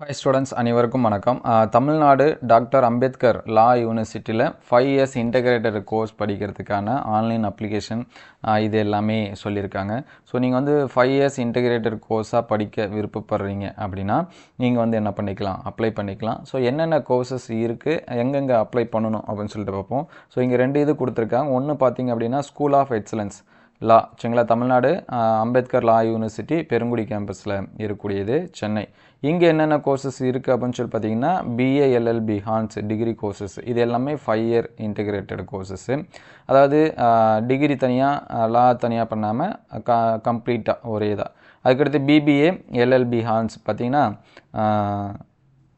Hi students அனைவருக்கும் வணக்கம். Tamil Nadu doctor Ambedkar law யூனிவர்சிட்டியில் ஃபைவ் இயர்ஸ் இன்டகிரேட்டட் கோர்ஸ் படிக்கிறதுக்கான ஆன்லைன் அப்ளிகேஷன் இது எல்லாமே சொல்லியிருக்காங்க. ஸோ நீங்கள் வந்து ஃபைவ் இயர்ஸ் இன்டகிரேட்டட் கோர்ஸாக படிக்க விருப்பப்படுறீங்க அப்படின்னா நீங்கள் வந்து என்ன பண்ணிக்கலாம்? அப்ளை பண்ணிக்கலாம். ஸோ என்னென்ன கோர்சஸ் இருக்குது எங்கெங்கே அப்ளை பண்ணணும் அப்படின்னு சொல்லிட்டு பார்ப்போம். ஸோ இங்கே ரெண்டு இது கொடுத்துருக்காங்க. ஒன்று பார்த்தீங்க அப்படின்னா ஸ்கூல் ஆஃப் எக்ஸலன்ஸ் லா சரிங்களா தமிழ்நாடு அம்பேத்கர் லா யூனிவர்சிட்டி பெருங்குடி கேம்பஸில் இருக்கக்கூடியது சென்னை. இங்கே என்னென்ன கோர்சஸ் இருக்குது அப்படின்னு சொல்லி பார்த்தீங்கன்னா பிஏஎல்எல்பி ஹான்ஸ் டிகிரி கோர்சஸ் இது எல்லாமே ஃபைவ் இயர் இன்டிகிரேட்டட் கோர்சஸ்ஸு அதாவது டிகிரி தனியாக லா தனியாக பண்ணாமல் க கம்ப்ளீட்டாக ஒரே இதாக அதுக்கடுத்து பிபிஏ எல்எல்பி ஹான்ஸ் பார்த்தீங்கன்னா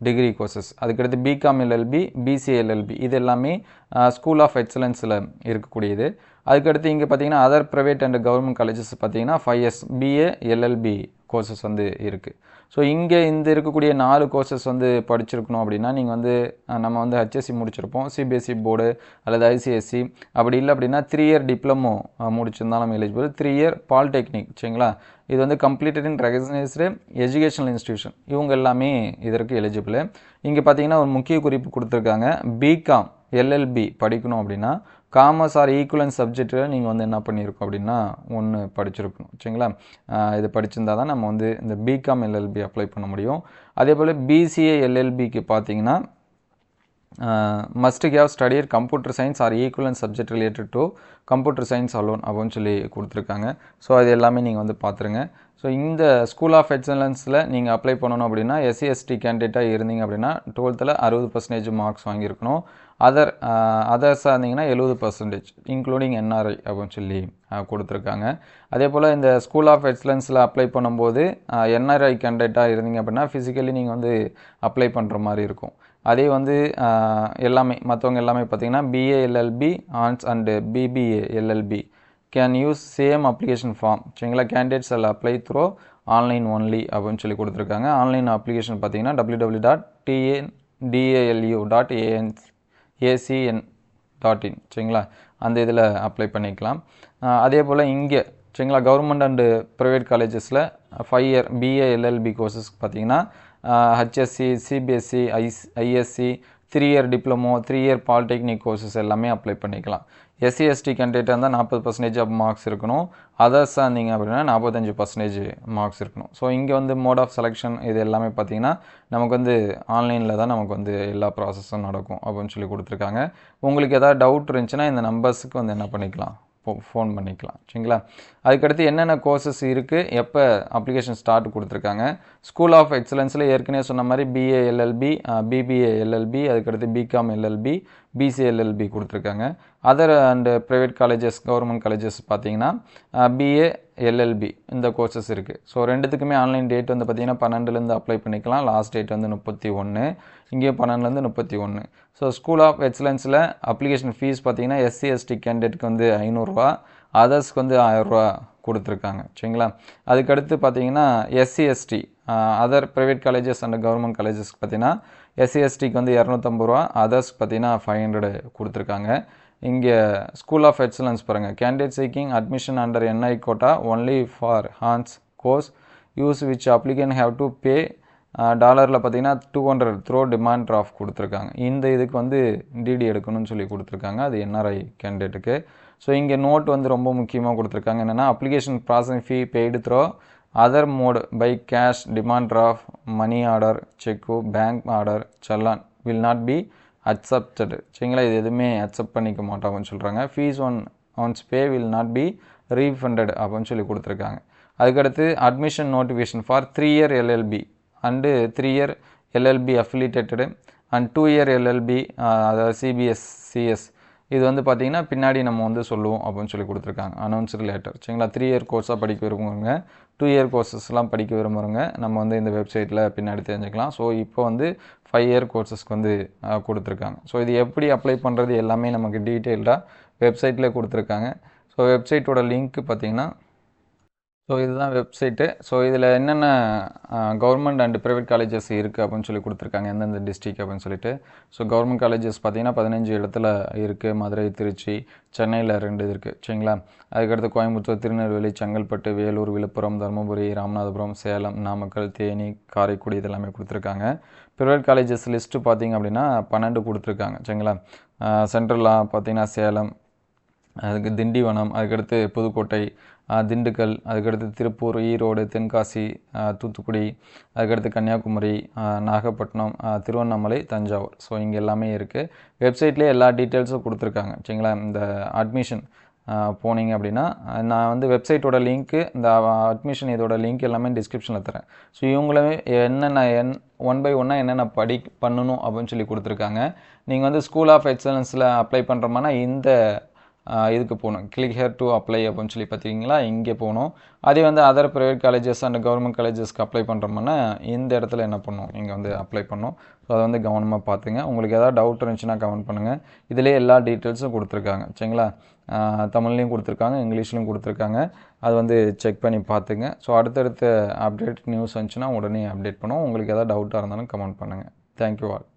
டிகிரி கோர்சஸ் அதுக்கடுத்து பிகாம் எல்எல்பி பிசிஎல்எல்பி இது எல்லாமே ஸ்கூல் ஆஃப் எக்ஸலன்ஸில் இருக்கக்கூடியது. அதுக்கடுத்து இங்கே பார்த்தீங்கன்னா other private and government colleges பார்த்தீங்கன்னா five S BA LLB courses வந்து இருக்குது ஸோ இங்கே இந்த இருக்கக்கூடிய நாலு கோர்சஸ் வந்து படிச்சிருக்கணும் அப்படின்னா நீங்கள் வந்து நம்ம வந்து ஹெச்எஸ்சி முடிச்சிருப்போம். சிபிஎஸ்சி போர்டு அல்லது ஐசிஎஸ்சி அப்படி இல்லை அப்படின்னா த்ரீ இயர் டிப்ளமோ முடிச்சிருந்தாலும் எலிஜிபிள் த்ரீ இயர் பாலிடெக்னிக் சரிங்களா? இது வந்து completed in recognised educational institution இவங்க எல்லாமே இதற்கு எலிஜிபிள் இங்கே பார்த்தீங்கன்னா ஒரு முக்கிய குறிப்பு கொடுத்துருக்காங்க. பிகாம் எல்எல்பி படிக்கணும் அப்படின்னா காமர்ஸ் ஆர் ஈக்குவலன்ஸ் சப்ஜெக்டில் நீங்கள் வந்து என்ன பண்ணியிருக்கோம் அப்படின்னா ஒன்று படிச்சிருக்கணும். சரிங்களா? இது படிச்சிருந்தா தான் நம்ம வந்து இந்த பிகாம் எல்எல்பி அப்ளை பண்ண முடியும். அதே போல் பிசிஏ எல்எல்பிக்கு பார்த்தீங்கன்னா must have studied computer science or equivalent subject related to computer science alone அப்படின்னு சொல்லி கொடுத்துருக்காங்க. ஸோ அது எல்லாமே நீங்கள் வந்து பார்த்துருங்க ஸோ இந்த ஸ்கூல் ஆஃப் எக்ஸலன்ஸில் நீங்கள் அப்ளை பண்ணணும் அப்படின்னா எஸ்சி எஸ்டி கேண்டிடேட்டாக இருந்தீங்க அப்படின்னா டுவெல்த்தில் அறுபது பர்சன்டேஜ் மார்க்ஸ் வாங்கியிருக்கணும். அதர் அதர்ஸாக இருந்தீங்கன்னா எழுபது பர்சன்டேஜ் இன்க்ளூடிங் என்ஆர்ஐ அப்படின்னு சொல்லி uh, கொடுத்துருக்காங்க. அதே போல் இந்த ஸ்கூல் ஆஃப் எக்ஸலன்ஸில் அப்ளை பண்ணும்போது uh, என்ஆர்ஐ கேண்டிடேட்டாக இருந்தீங்க அப்படின்னா ஃபிசிக்கலி நீங்கள் வந்து அப்ளை பண்ணுற மாதிரி இருக்கும். அதே வந்து uh, எல்லாமே மற்றவங்க எல்லாமே பார்த்தீங்கன்னா BA LLB hons and BBA LLB can use same application form சரிங்களா? கேண்டிடேட்ஸ் எல்லாம் அப்ளை த்ரோ ஆன்லைன் ஒன்லி அப்படின்னு சொல்லி கொடுத்துருக்காங்க. ஆன்லைன் அப்ளிகேஷன் பார்த்தீங்கன்னா W W dot TN DALU dot AN ACN dot in சரிங்களா? அந்த இதில் அப்ளை பண்ணிக்கலாம். அதே போல் இங்கே சரிங்களா? கவர்மெண்ட் அண்டு ப்ரைவேட் காலேஜஸில் ஃபைவ் இயர் பிஏ எல்எல்பி கோர்சஸ்க்கு பார்த்தீங்கன்னா HSC CBSE ICE ISC three year diploma three year polytechnic courses எல்லாமே அப்ளை பண்ணிக்கலாம். எஸ்சி எஸ்டி கேண்டிடேட்டாக இருந்தால் நாற்பது பர்சன்டேஜ் ஆஃப் மார்க்ஸ் இருக்கணும். அதர்ஸாக இருந்தீங்க அப்படின்னா நாற்பத்தஞ்சு பர்சன்டேஜ் மார்க்ஸ் இருக்கணும். ஸோ இங்கே வந்து மோட் ஆஃப் செலெக்ஷன் இது எல்லாமே பார்த்தீங்கன்னா நமக்கு வந்து ஆன்லைனில் தான் நமக்கு வந்து எல்லா ப்ராசஸும் நடக்கும் அப்படின்னு சொல்லி கொடுத்துருக்காங்க. உங்களுக்கு எதாவது டவுட் இருந்துச்சுன்னா இந்த நம்பர்ஸுக்கு வந்து என்ன பண்ணிக்கலாம்? ஃபோன் பண்ணிக்கலாம். சரிங்களா? அதுக்கடுத்து என்னென்ன கோர்சஸ் இருக்குது எப்போ அப்ளிகேஷன் ஸ்டார்ட் கொடுத்துருக்காங்க? ஸ்கூல் ஆஃப் எக்ஸலன்ஸில் ஏற்கனவே சொன்ன மாதிரி பிஏ எல்எல்பி பிபிஏ எல்எல்பி அதுக்கடுத்து பிகாம் எல்எல்பி பிசிஎல்எல்பி கொடுத்துருக்காங்க. Other and private colleges government colleges பார்த்தீங்கன்னா பிஏ எல்எல்பி இந்த கோர்சஸ் இருக்குது ஸோ ரெண்டுத்துக்குமே ஆன்லைன் டேட் வந்து பார்த்தீங்கன்னா பன்னெண்டுலேருந்து அப்ளை பண்ணிக்கலாம். லாஸ்ட் டேட் வந்து முப்பத்தி ஒன்று. இங்கேயும் பன்னெண்டுலேருந்து முப்பத்தி ஒன்று. ஸோ ஸ்கூல் ஆஃப் எக்ஸலன்ஸில் அப்ளிகேஷன் ஃபீஸ் பார்த்தீங்கன்னா எஸ்சி எஸ்டி கேண்டிடேட்க்கு வந்து ஐநூறுரூவா அதர்ஸ்க்கு வந்து ஆயிரரூவா கொடுத்துருக்காங்க. சரிங்களா? அதுக்கடுத்து பார்த்தீங்கன்னா SC ST other private colleges and government காலேஜஸ்க்கு பார்த்தீங்கன்னா எஸ்சிஎஸ்டிக்கு வந்து இரநூத்தம்பது ரூபா அதர்ஸ்க்கு பார்த்தீங்கன்னா ஃபைவ் ஹண்ட்ரடு கொடுத்துருக்காங்க. இங்கே ஸ்கூல் ஆஃப் எக்ஸலன்ஸ் பாருங்கள் candidate seeking admission under NRI quota only for hons course use which applicant have to pay டாலரில் பார்த்தீங்கன்னா two hundred through demand draft கொடுத்துருக்காங்க. இந்த இதுக்கு வந்து டிடி எடுக்கணும்னு சொல்லி கொடுத்துருக்காங்க. அது என்ஆர்ஐ கேண்டிடேட்டுக்கு ஸோ இங்கே நோட் வந்து ரொம்ப முக்கியமாக கொடுத்துருக்காங்க. என்னென்னா application processing fee paid through other mode by cash demand draft money order cheque bank order challan will not be accepted சரிங்களா? இது எதுவுமே அக்செப்ட் பண்ணிக்க மாட்டாங்கன்னு சொல்கிறாங்க fees one once pay will not be refunded அப்படின்னு சொல்லி கொடுத்துருக்காங்க. அதுக்கடுத்து admission notification for three year LLB and three year LLB affiliated and two year LLB அதாவது சிபிஎஸ் சிஎஸ் இது வந்து பார்த்திங்கன்னா பின்னாடி நம்ம வந்து சொல்லுவோம் அப்படின்னு சொல்லி கொடுத்துருக்காங்க. அனௌன்ஸ்டு லேட்டர் சரிங்களா? த்ரீ இயர் கோர்ஸாக படிக்க விரும்புகிறவங்க டூ இயர் கோர்சஸ்லாம் படிக்க விரும்புகிறவங்க நம்ம வந்து இந்த வெப்சைட்டில் பின்னாடி தெரிஞ்சுக்கலாம். ஸோ இப்போ வந்து ஃபைவ் இயர் கோர்சஸ்க்கு வந்து கொடுத்துருக்காங்க. ஸோ இது எப்படி அப்ளை பண்ணுறது எல்லாமே நமக்கு டீட்டெயில்டாக வெப்சைட்டில் கொடுத்துருக்காங்க. ஸோ வெப்சைட்டோட லிங்க் பார்த்திங்கன்னா ஸோ இதுதான் வெப்சைட்டு ஸோ இதில் என்னென்ன கவர்மெண்ட் அண்ட் ப்ரைவேட் காலேஜஸ் இருக்குது அப்படின்னு சொல்லி கொடுத்துருக்காங்க எந்தெந்த டிஸ்ட்ரிக் அப்படின்னு சொல்லிட்டு. ஸோ கவர்மெண்ட் காலேஜஸ் பார்த்தீங்கன்னா பதினஞ்சு இடத்துல இருக்குது மதுரை திருச்சி சென்னையில் ரெண்டு இது இருக்குது சரிங்களா? அதுக்கடுத்து கோயம்புத்தூர் திருநெல்வேலி செங்கல்பட்டு வேலூர் விழுப்புரம் தருமபுரி ராமநாதபுரம் சேலம் நாமக்கல் தேனி காரைக்குடி இதெல்லாமே கொடுத்துருக்காங்க. ப்ரைவேட் காலேஜஸ் லிஸ்ட்டு பார்த்தீங்க அப்படின்னா பன்னெண்டு கொடுத்துருக்காங்க. சரிங்களா? சென்ட்ரலாக பார்த்தீங்கன்னா சேலம் அதுக்கு திண்டிவனம் அதுக்கடுத்து புதுக்கோட்டை திண்டுக்கல் அதுக்கடுத்து திருப்பூர் ஈரோடு தென்காசி தூத்துக்குடி அதுக்கடுத்து கன்னியாகுமரி நாகப்பட்டினம் திருவண்ணாமலை தஞ்சாவூர். ஸோ இங்கே எல்லாமே இருக்குது வெப்சைட்லேயே எல்லா டீட்டெயில்ஸும் கொடுத்துருக்காங்க. சரிங்களா? இந்த அட்மிஷன் போனீங்க அப்படின்னா நான் வந்து வெப்சைட்டோட லிங்க்கு இந்த அட்மிஷன் இதோட லிங்க் எல்லாமே டிஸ்கிரிப்ஷனில் தரேன். ஸோ இவங்களுமே என்னென்ன என் ஒன் பை ஒன்னாக என்னென்ன படி பண்ணணும் அப்படின்னு சொல்லி கொடுத்துருக்காங்க. நீங்கள் வந்து ஸ்கூல் ஆஃப் எக்ஸலன்ஸில் அப்ளை பண்ணுறோம்னா இந்த இதுக்கு போகணும். கிளிக் ஹேர் டு அப்ளை அப்படின்னு சொல்லி பார்த்தீங்களா இங்கே போகணும். அதே வந்து other private colleges and government காலேஜஸ்க்கு apply பண்ணுறோம்னா இந்த இடத்துல என்ன பண்ணும்? இங்கே வந்து அப்ளை பண்ணும். ஸோ அதை வந்து கவனமாக பார்த்துங்க. உங்களுக்கு ஏதாவது டவுட் இருந்துச்சுன்னா கமெண்ட் பண்ணுங்கள் இதிலே எல்லா டீட்டெயில்ஸும் கொடுத்துருக்காங்க. சரிங்களா? தமிழ்லேயும் தமிழ்லையும் கொடுத்துருக்காங்க இங்கிலீஷ்லையும் கொடுத்துருக்காங்க. அது வந்து செக் பண்ணி பார்த்துங்க. ஸோ அடுத்தடுத்த அப்டேட் நியூஸ் வந்துச்சுன்னா உடனே அப்டேட் பண்ணுவோம். உங்களுக்கு எதாவது டவுட்டாக இருந்தாலும் கமெண்ட் பண்ணுங்கள் தேங்க்யூ ஆல்